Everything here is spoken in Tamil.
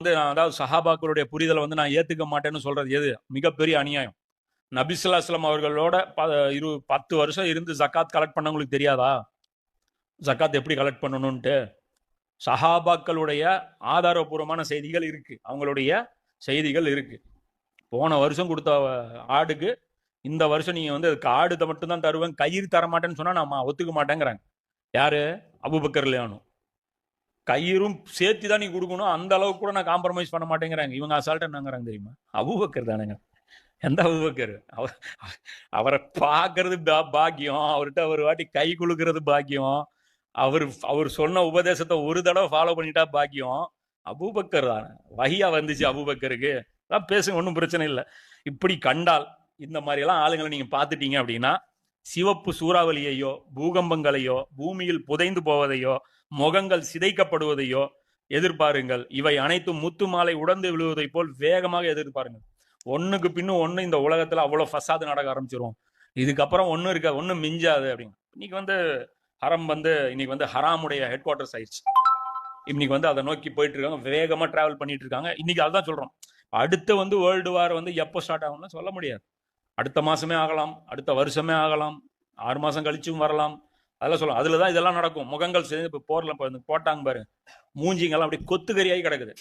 வந்து நான் அதாவது சஹாபாக்களுடைய புரிதலை வந்து நான் ஏற்றுக்க மாட்டேன்னு சொல்றது எது? மிகப்பெரிய அநியாயம். நபிசுல்லாஸ்லாம் அவர்களோட ப இரு பத்து வருஷம் இருந்து ஜக்காத் கலெக்ட் பண்ணவங்களுக்கு தெரியாதா? ஜக்காத் எப்படி கலெக்ட் பண்ணணும்ன்ட்டு? சஹாபாக்களுடைய ஆதாரபூர்வமான செய்திகள் இருக்கு. அவங்களுடைய செய்திகள் இருக்கு. போன வருஷம் கொடுத்த ஆடுக்கு இந்த வருஷம் நீங்கள் வந்து அதுக்கு ஆடு மட்டும்தான் தருவேன் கயிறு தர மாட்டேன்னு சொன்னால் நான் ஒத்துக்க மாட்டேங்கிறாங்க. யாரு? அபுபக்கர் லியானு கயிறும் சேர்த்து தான் நீ கொடுக்கணும். அந்த அளவுக்கு கூட நான் காம்ப்ரமைஸ் பண்ண மாட்டேங்கிறாங்க. இவங்க அசால்ட்டா என்னங்கிறாங்க தெரியுமா? அபூபக்கர் தானேங்க. எந்த அபூபக்கர்? அவர் அவரை பார்க்கறது பாக்கியம். அவர்கிட்ட ஒரு வாட்டி கை குலுக்கிறது பாக்கியம். அவர் அவர் சொன்ன உபதேசத்தை ஒரு தடவை ஃபாலோ பண்ணிட்டா பாக்கியம். அபூபக்கர் தானே. வஹியா வந்துச்சு அபூபக்கருக்கு. அதான் பேசுங்க ஒன்றும் பிரச்சனை இல்லை. இப்படி கண்டால் இந்த மாதிரி எல்லாம் ஆளுங்களை நீங்க பார்த்துட்டீங்க அப்படின்னா சிவப்பு சூறாவளியையோ பூகம்பங்களையோ பூமியில் புதைந்து போவதையோ முகங்கள் சிதைக்கப்படுவதையோ எதிர்பாருங்கள். இவை அனைத்தும் முத்து மாலை உடந்து விழுவதைப் போல் வேகமாக எதிர்பாருங்கள். ஒண்ணுக்கு பின்னும் ஒன்று இந்த உலகத்துல அவ்வளவு ஃபசாது நடக்க ஆரம்பிச்சிரும். இதுக்கப்புறம் ஒண்ணும் இருக்கா ஒன்றும் மிஞ்சாது அப்படின்னு. இன்னைக்கு வந்து ஹரம் வந்து இன்னைக்கு வந்து ஹராமுடைய ஹெட் குவார்டர்ஸ் ஆயிடுச்சு. இன்னைக்கு வந்து அதை நோக்கி போயிட்டு இருக்காங்க வேகமா டிராவல் பண்ணிட்டு இருக்காங்க இன்னைக்கு அதுதான் சொல்றோம். அடுத்து வந்து வேர்ல்டு வார் வந்து எப்போ ஸ்டார்ட் ஆகும்னு சொல்ல முடியாது. அடுத்த மாசமே ஆகலாம் அடுத்த வருஷமே ஆகலாம் ஆறு மாதம் கழிச்சும் வரலாம். அதெல்லாம் சொல்லலாம். அதில் தான் இதெல்லாம் நடக்கும். முகங்கள் சேர்ந்து இப்போ போரில் போட்டாங்க பாரு. மூஞ்சிங்கெல்லாம் அப்படியே கொத்துக்கறியாகி கிடக்குது.